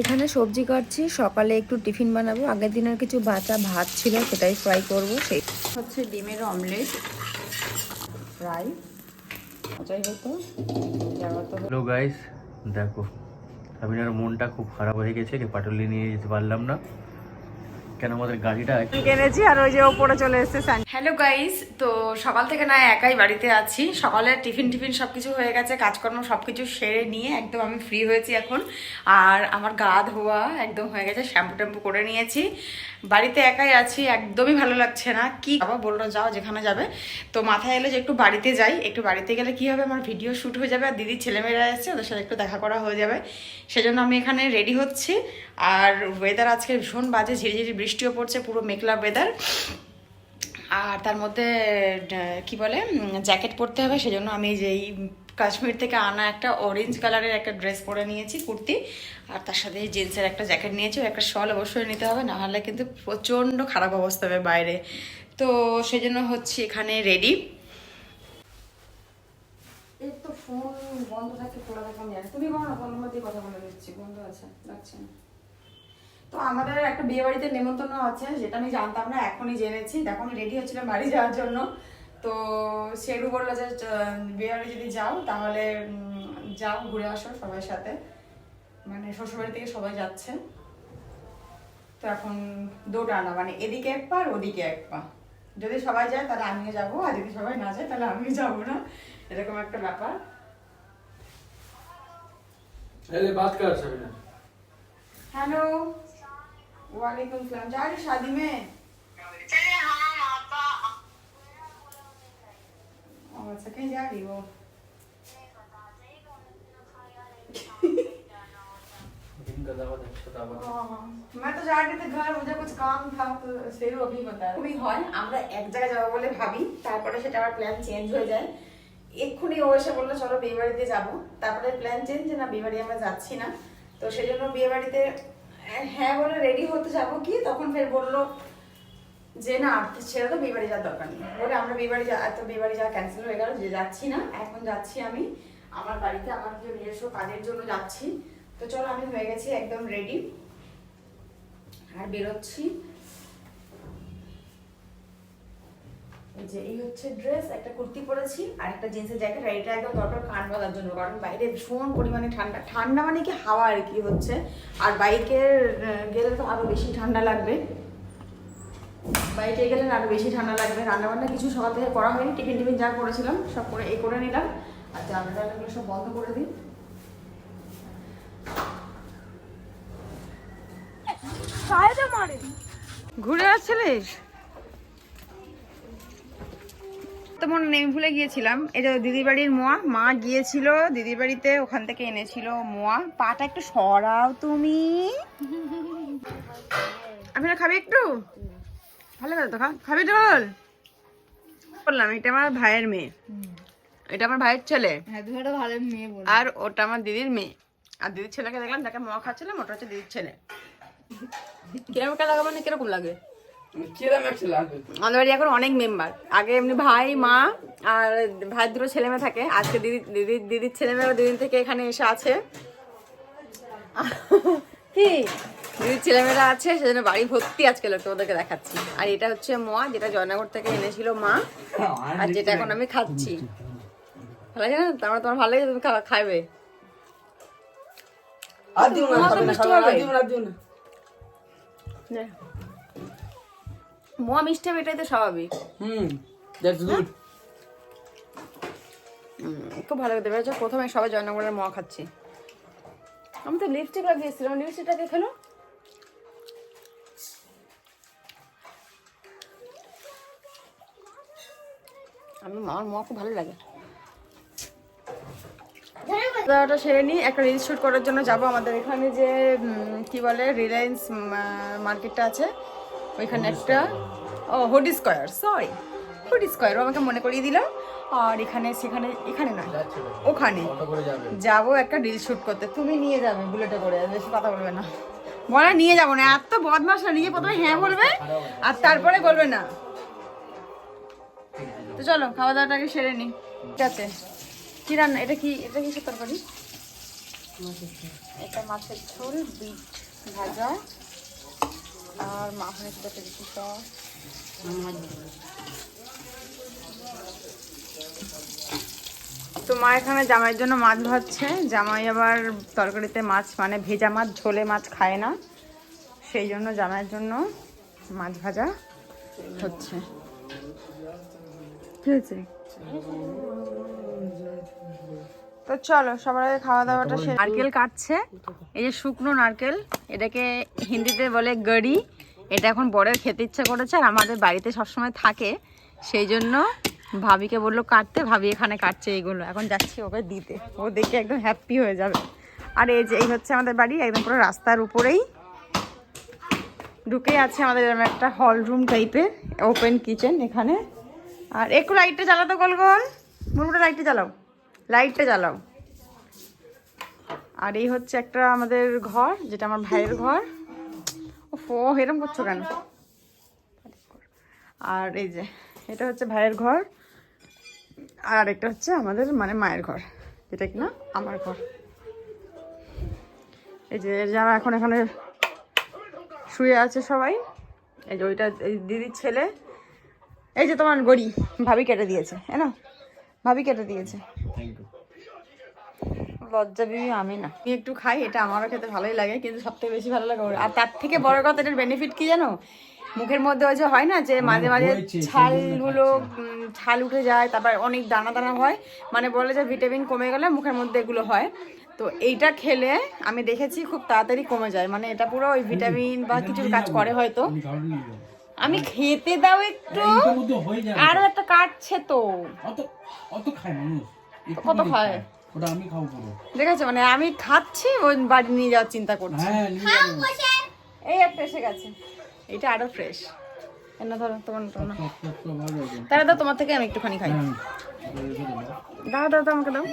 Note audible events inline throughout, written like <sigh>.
এখানে সবজি কাটছি, সকালে একটু টিফিন বানাবো। আগের দিনের কিছু বাঁচা ভাত ছিল, সেটাই ফ্রাই করব, সেই হচ্ছে ডিমের অমলেট ফ্রাই হতো হ্যালো গাইস দেখো সাবিনার মনটা খুব খারাপ হয়ে গেছে পাটুলি নিয়ে যেতে পারলাম না। কেন আমাদের গাড়িটা কিনেছি আর ওই যে ওপরে চলে এসেছে হ্যালো গাইস তো সকাল থেকে না একাই বাড়িতে আছি। সকালে টিফিন টিফিন সব কিছু হয়ে গেছে কাজকর্ম সব কিছু সেরে নিয়ে একদম আমি ফ্রি হয়েছি এখন। আর আমার গা ধোয়া একদম হয়ে গেছে শ্যাম্পু ট্যাম্পু করে নিয়েছি। বাড়িতে একাই আছি একদমই ভালো লাগছে না। কি বাবা বলল যাও যেখানে যাবে। তো মাথায় এলো যে একটু বাড়িতে যাই। একটু বাড়িতে গেলে কি হবে আমার ভিডিও শ্যুট হয়ে যাবে আর দিদির ছেলেমেয়েরা এসছে ওদের সাথে একটু দেখা করা হয়ে যাবে। সেজন্য আমি এখানে রেডি হচ্ছি। আর ওয়েদার আজকে ভীষণ বাজে, ঝিরিঝিরি বৃষ্টিও পড়ছে, পুরো মেঘলা ওয়েদার আর তার মধ্যে কি বলে জ্যাকেট পরতে হবে, সেজন্য আমি যেই কাশ্মীর থেকে আনা একটা অরেঞ্জ কালারের একটা ড্রেস পরে নিয়েছি, কুর্তি, আর তার সাথে জিন্সের একটা জ্যাকেট নিয়েছি একটা শল অবশ্যই নিতে হবে, না হলে কিন্তু প্রচণ্ড খারাপ অবস্থা হবে বাইরে। তো সেজন্য হচ্ছে এখানে রেডি তো ফোন বন্ধ থাকে খোলা থাকে আমি তুমি বলো না ফোন নম্বর দিয়ে কথা বলে দিচ্ছি, বন্ধ আছে লাগছে না তো আমাদের একটা বিয়ে বাড়িতে নেমন্তন্ন আছে যেটা আমি জানতাম না এখনই জেনেছি। দেখো আমি রেডি হচ্ছিলাম বাড়ি যাওয়ার জন্য। তো সেরু বলল যে বিয়ে বাড়ি যদি যাও তাহলে যাও ঘুরে আসো সবার সাথে। মানে শ্বশুরবাড়ি থেকে সবাই যাচ্ছে। তো এখন দোটানা মানে এদিকে এক পা আর ওদিকে এক পা। যদি সবাই যায় তাহলে আমিও যাব আর যদি সবাই না যায় তাহলে আমিও যাব না। এরকম একটা ব্যাপার। अरे वालेकुम सलाम जा रही शादी में ओ, अच्छा कहीं जा रही हो दिन का दावत अच्छा दावत हाँ, मैं तो जा रही थी घर मुझे कुछ काम था तो সেরু अभी बता খুবই হয় আমরা এক জায়গায় যাবো বলে ভাবি তারপরে সেটা আবার প্ল্যান চেঞ্জ হয়ে যায় এক্ষুনি ও এসে বললো চলো বিয়ে বাড়িতে যাবো তারপরে প্ল্যান চেঞ্জ না বিয়ে বাড়ি আমরা যাচ্ছি না তো সেই জন্য বিয়ে বাড়িতে হ্যাঁ বলে রেডি হতে যাব কি? তখন ফের বলল যে, না, ছেড়ে তো বিয়েবাড়ি যাওয়ার দরকার নেই। বলে, আমরা বিয়েবাড়ি যা, এত বিয়েবাড়ি যাওয়া ক্যান্সেল হয়ে গেল, যে যাচ্ছি না, এখন যাচ্ছি আমি। আমার বাড়িতে আমার যে নিজস্ব কাজের জন্য যাচ্ছি। তো চলো, আমি হয়ে গেছি একদম রেডি আর বেরোচ্ছি। এই যে এই হচ্ছে ড্রেস একটা কুর্তি পরেছি আর একটা জিন্সের জ্যাকেট আর এটা একদম দরকার কান বাঁধার জন্য কারণ বাইরে ভীষণ পরিমাণে ঠান্ডা ঠান্ডা মানে কি হাওয়া আর কি হচ্ছে আর বাইকের গেলে তো আরও বেশি ঠান্ডা লাগবে। বাইকে গেলে আরও বেশি ঠান্ডা লাগবে রান্না বান্না কিছু সকাল থেকে করা হয়নি টিফিন টিফিন যা করেছিলাম সব করে এই করে নিলাম। আর জানলা টানলাগুলো সব বন্ধ করে দিই। ঘুরে আসছিলিস? তো মনে নেই ভুলে গিয়েছিলাম। এটা দিদির বাড়ির মোয়া মা গিয়েছিল দিদির বাড়িতে ওখান থেকে এনেছিল মোয়া। পাটা একটু সরাও তুমি। আপনারা খাবি একটু? ভালো কথা তো খা। খাবি তো বললাম এটা আমার ভাইয়ের মেয়ে। এটা আমার ভাইয়ের ছেলে। আর ওটা আমার দিদির মেয়ে। আর দিদির ছেলেকে দেখলাম যাকে মোয়া খাচ্ছিলাম ওটা হচ্ছে দিদির ছেলে। কীরকম লাগে মানে কীরকম লাগে? আমাদের বাড়ি এখন অনেক মেম্বার। আগে এমনি ভাই মা আর ভাই দুটো ছেলে মেয়ে থাকে। আজকে দিদি দিদি দিদির ছেলে মেয়েরা দুদিন থেকে এখানে এসে আছে। <laughs> কি? দিদির ছেলেমেয়েরা আছে সেজন্য বাড়ি ভর্তি আজকে লোক ওদেরকে দেখাচ্ছি। আর এটা হচ্ছে মোয়া যেটা জয়নগর থেকে এনেছিল মা। আর যেটা এখন আমি খাচ্ছি। ভালো লাগে না? তোমার তোমার ভালো লাগে তুমি খাবে আর দিও না। মোয়া মিষ্টি হবে এটাই তো স্বাভাবিক। হুম হ্যাঁ? খুব ভালো হতে পেরেছ। প্রথমে সবাই জয়নগরের মোয়া খাচ্ছি। আমি তো লিপস্টিক লাগিয়েছিলাম লিপস্টিকটাকে খেলো? আমি আমার মোয়া খুব ভালো লাগে। দাদাটা সেরে নিই। একটা রিল শ্যুট করার জন্য যাব আমাদের এখানে যে কি বলে রিলায়েন্স মার্কেটটা আছে। ওইখানে একটা। ও hoodie square sorry hoodie square আমাকে মনে করিয়ে দিল। আর এখানে সেখানে এখানে না ওখানে। যাবে। একটা রিল শুট করতে। তুমি নিয়ে যাবে বুলেটে করে। বেশি কথা বলবে না। বলে নিয়ে যাব না। এত বদমাস না নিয়ে প্রথমে হ্যাঁ বলবে আর তারপরে বলবে না। তো চলো খাওয়া দাওয়াটাকে সেরে নি। ঠিক আছে। কি রান্না? এটা কি এটা কি তরকারি? এটা মাছের ঝোল বিট ভাজা আর মাখনের সাথে টেস্টি সস। তো মা এখানে জামাইয়ের জন্য মাছ ভাজছে। জামাই আবার তরকারিতে মাছ মানে ভেজা মাছ ঝোলে মাছ খায় না। সেই জন্য জামাইয়ের জন্য মাছ ভাজা হচ্ছে। কি হয়েছে? তো চলো সবার আগে খাওয়া দাওয়াটা নারকেল কাটছে। এই যে শুকনো নারকেল এটাকে হিন্দিতে বলে গড়ি। এটা এখন বরের খেতে ইচ্ছা করেছে আর আমাদের বাড়িতে সবসময় থাকে। সেই জন্য ভাবিকে বলল, কাটতে। ভাবি এখানে কাটছে এইগুলো এখন যাচ্ছি ওকে দিতে। ও দেখে একদম হ্যাপি হয়ে যাবে। আর এই যে, এই হচ্ছে আমাদের বাড়ি, একদম পুরো রাস্তার উপরেই। ঢুকেই আছে আমাদের এরকম একটা হল রুম টাইপের ওপেন কিচেন এখানে। আর একটু লাইটটা জ্বালাতো গোল গোল। মুরমুটা লাইটটা জ্বালাও। লাইটটা জ্বালাও। আর এই হচ্ছে একটা আমাদের ঘর, যেটা আমার ভাইয়ের ঘর। ও এরম করছ কেন? আর এই যে, এটা হচ্ছে ভাইয়ের ঘর, আর একটা হচ্ছে আমাদের মানে মায়ের ঘর। যেটা কিনা আমার ঘর। এই যে যারা এখন এখানে শুয়ে আছে সবাই, এই যে ওইটা, এই দিদির ছেলে, এই যে তোমার গড়ি, ভাবি কেটে দিয়েছে হ্যাঁ ভাবি কেটে দিয়েছে। লজ্জা বিবি আমি না। আমি একটু খাই এটা আমারও খেতে ভালোই লাগে কিন্তু সব থেকে বেশি ভালো লাগে আর তার থেকে বড় কথা এটার বেনিফিট কি জানো? মুখের মধ্যে ওই যে হয় না যে মাঝে মাঝে ছালগুলো ছাল উঠে যায় তারপর অনেক দানা দানা হয় মানে বলে যে ভিটামিন কমে গেলে মুখের মধ্যে এগুলো হয়। তো এইটা খেলে আমি দেখেছি খুব তাড়াতাড়ি কমে যায় মানে এটা পুরো ওই ভিটামিন বা কিছুর কাজ করে হয়তো। আমি খেতে দাও একটু। আরও একটা কাটছে তো। অত অত খায় মানুষ। কত খায়? ওটা আমি খাব পুরো। দেখেছ? মানে আমি খাচ্ছি ওই বাড়ি নিয়ে যাওয়ার চিন্তা করছি। হ্যাঁ এই একটা এসে গেছে। এটা আরও ফ্রেশ এনে ধরো তোমার না। তাহলে দাও তোমার থেকে আমি একটুখানি খাই। হ্যাঁ। দাও। দাও দাও আমাকে দাও।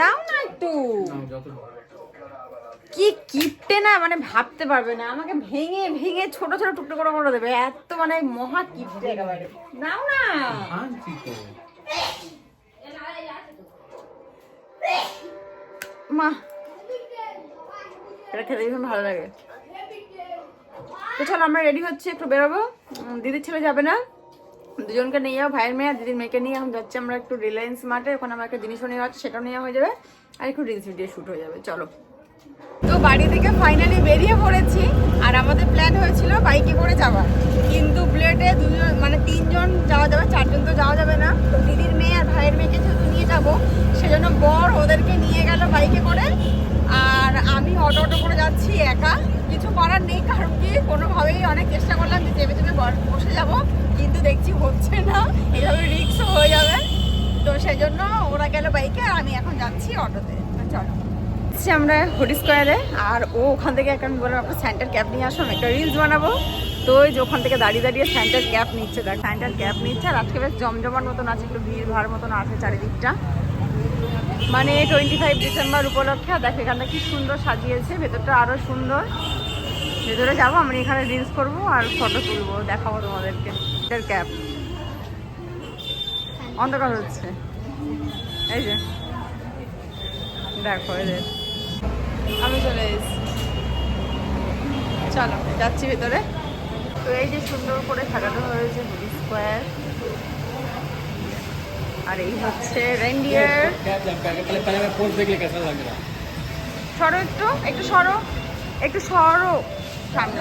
দাও না একটু। কি কিপটে না মানে ভাবতে পারবে না। আমাকে ভেঙে ভেঙে ছোট ছোট টুকরো করে করে দেবে। এত মানে মহা কিপটে একেবারে। দাও না। আনছি তো। মা, এটা খেতে ভীষণ ভালো লাগে। চলো, আমরা রেডি হচ্ছে, একটু বেরোবো। দিদির ছেলে যাবে না। দুজনকে নিয়ে যাব ভাইয়ের মেয়ে আর দিদির মেয়েকে নিয়ে। এখন যাচ্ছি আমরা একটু রিলায়েন্স মার্টে ওখানে আমার একটা জিনিসও নেওয়া আছে, সেটাও নেওয়া হয়ে যাবে। আর একটু রিলস ভিডিও শ্যুট হয়ে যাবে, চলো। তো বাড়ি থেকে ফাইনালি বেরিয়ে পড়েছি, আর আমাদের প্ল্যান হয়েছিল বাইকে করে যাওয়ার। কিন্তু প্লেটে দুজন মানে তিনজন যাওয়া যাবে, চারজন তো যাওয়া যাবে না তো দিদির মেয়ে আর ভাইয়ের মেয়েকে যেহেতু নিয়ে যাব সেজন্য বর ওদেরকে নিয়ে গেল বাইকে করে। আর আমি অটো অটো করে যাচ্ছি একা। কিছু করার নেই, কারণ কি? কোনোভাবেই অনেক চেষ্টা করলাম যে চেপে চেপে বসে যাব, কিন্তু দেখছি হচ্ছে না। এইভাবে রিক্সও হয়ে যাবে। তো সেই জন্য ওরা গেল বাইকে, আর আমি এখন যাচ্ছি অটোতে। চলো। আমরা হুডি স্কোয়ারে, আর ও ওখান থেকে এখন বললাম একটা স্যান্টার ক্যাপ নিয়ে আসুন একটা রিলস বানাবো। তো ওই যে ওখান থেকে দাঁড়িয়ে দাঁড়িয়ে স্যান্টার ক্যাপ নিচ্ছে, দেখ স্যান্টার ক্যাপ নিচ্ছে, আর আজকে বেশ জমজমার মতন আছে, একটু ভিড় ভাড় মতন আছে চারিদিকটা। মানে টোয়েন্টি ফাইভ ডিসেম্বর উপলক্ষে দেখো, এখানটা কি সুন্দর সাজিয়েছে, ভেতরটা আরও সুন্দর। ভেতরে যাব, আমি এখানে রিলস করব আর ফটো তুলবো, দেখাবো তোমাদেরকে স্যান্টার ক্যাপ অন্ধকার হচ্ছে। এই যে, দেখো এদের আমি চলে এসেছি। চলো, যাচ্ছি ভেতরে। তো এই যে সুন্দর করে সাজানো হয়েছে হলি স্কোয়ার। আর এই হচ্ছে রেন্ডিয়ার সরো একটু একটু সরো একটু সরো। সামনে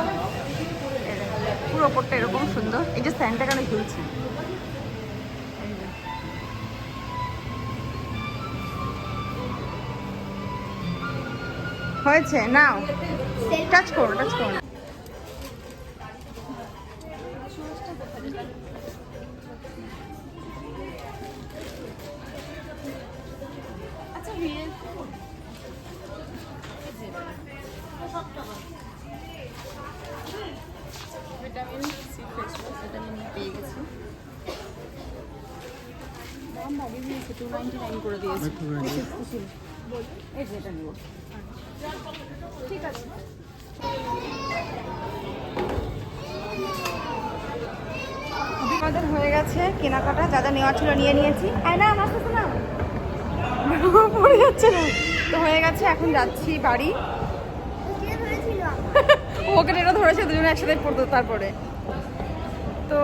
পুরো ওপরটা এরকম সুন্দর। এই যে স্যান্ডটা কেন ঝুলছে? হয়েছে, নাও। টাচ করো টাচ করো। বাড়িয়ে টু নাইনটি নাইন করে দিয়েছে। এই যে এটা ঠিক আছে। আমাদের হয়ে গেছে কেনাকাটা যা যা নেওয়া ছিল নিয়ে নিয়েছি। আয় না আমার সাথে না পড়ে যাচ্ছে না। তো হয়ে গেছে এখন যাচ্ছি বাড়ি। <laughs> ওকে এটা ধরেছে দুজনে একসাথে পড়তো তারপরে। তো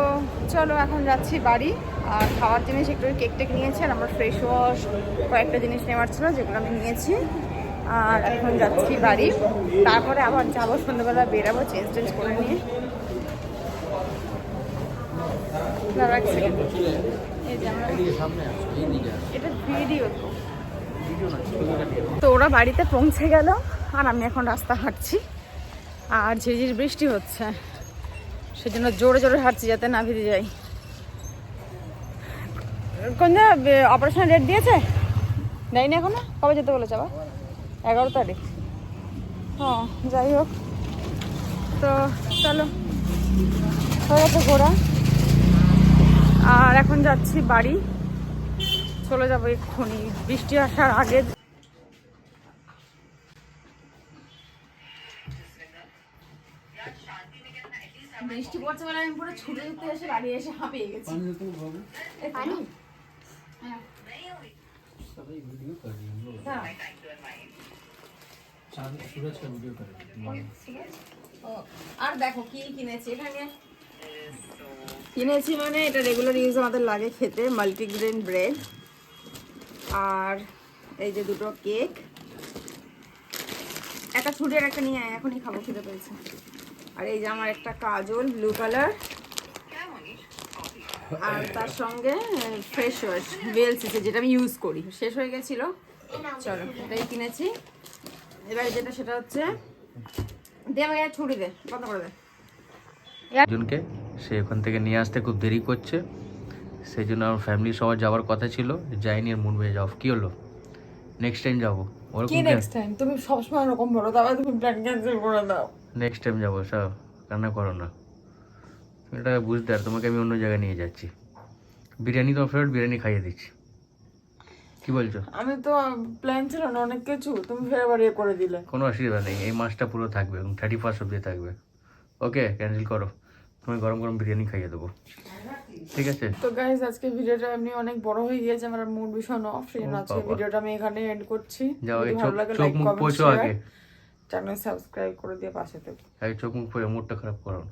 চলো এখন যাচ্ছি বাড়ি। আর খাওয়ার জিনিস একটু কেক টেক নিয়েছি আর আমার ফ্রেশ ওয়াশ কয়েকটা জিনিস নেওয়ার ছিল, যেগুলো আমি নিয়েছি। আর এখন যাচ্ছি বাড়ি। তারপরে আবার যাব সন্ধ্যেবেলা, বেরাবো চেঞ্জ টেঞ্জ করে নিয়ে। এটা তো তো ওরা বাড়িতে পৌঁছে গেল, আর আমি এখন রাস্তা হাঁটছি। আর ঝিরঝির বৃষ্টি হচ্ছে। সেজন্য জোরে জোরে হাঁটছি যাতে না ভিজে যাই। কোন অপারেশন ডেট দিয়েছে? দেয়নি এখনও? কবে যেতে বলেছে আবার? এগারো তারিখ। হ্যাঁ যাই হোক। তো চলো হয়ে গেছে ঘোরা। আর এখন যাচ্ছি বাড়ি। চলে যাব এক্ষুনি। বৃষ্টি আসার আগে। বৃষ্টি পড়ছে বলে আমি পুরো ছুটে ছুটে এসে বাড়ি এসে হাঁপিয়ে গেছি। আর দেখো কি কিনেছি এখানে? কিনেছি মানে এটা রেগুলার ইউজ আমাদের লাগে খেতে মাল্টিগ্রেন ব্রেড আর এই যে দুটো কেক একটা ছুটি আর একটা নিয়ে এখনই খাব খেতে পেয়েছে। আর এই যে আমার একটা কাজল ব্লু কালার আর তার সঙ্গে ফ্রেশ ওয়াশ বিএলসিসি যেটা আমি ইউজ করি। শেষ হয়ে গেছিল। চলো এটাই কিনেছি। এবার যেটা সেটা হচ্ছে দে আমাকে ছুটি দে বন্ধ করে দে। একজনকে সে ওখান থেকে নিয়ে আসতে খুব দেরি করছে। সেই জন্য আমার ফ্যামিলি সবার যাওয়ার কথা ছিল। যাইনি আর মুড হয়ে যাও কি হলো? নেক্সট টাইম যাব। ওরকম কি নেক্সট টাইম তুমি সবসময় এরকম বলো তারপরে তুমি প্ল্যান ক্যান্সেল করে দাও। নেক্সট টাইম যাব সব কান্না করো না। এটা বুঝতে আর তোমাকে আমি অন্য জায়গায় নিয়ে যাচ্ছি। বিরিয়ানি তো ফেভারিট বিরিয়ানি খাইয়ে দিচ্ছি। কি বলছো? আমি তো প্ল্যান ছিল না অনেক কিছু তুমি ফের ইয়ে করে দিলে। কোনো অসুবিধা নেই এই মাসটা পুরো থাকবে এবং থার্টি ফার্স্ট অব্দি থাকবে। ওকে ক্যান্সেল করো। তুমি গরম গরম বিরিয়ানি খাইয়ে দেবো। ঠিক আছে? তো গাইজ আজকে ভিডিওটা এমনি অনেক বড় হয়ে গিয়েছে আমার মুড ভীষণ অফ সেই আজকে ভিডিওটা আমি এখানে এন্ড করছি। যাও এই ভালো লাগে লাইক কমেন্ট আগে। চ্যানেল সাবস্ক্রাইব করে দিয়ে পাশে থেকো। আগে চোখ মুখ মুডটা খারাপ করো না।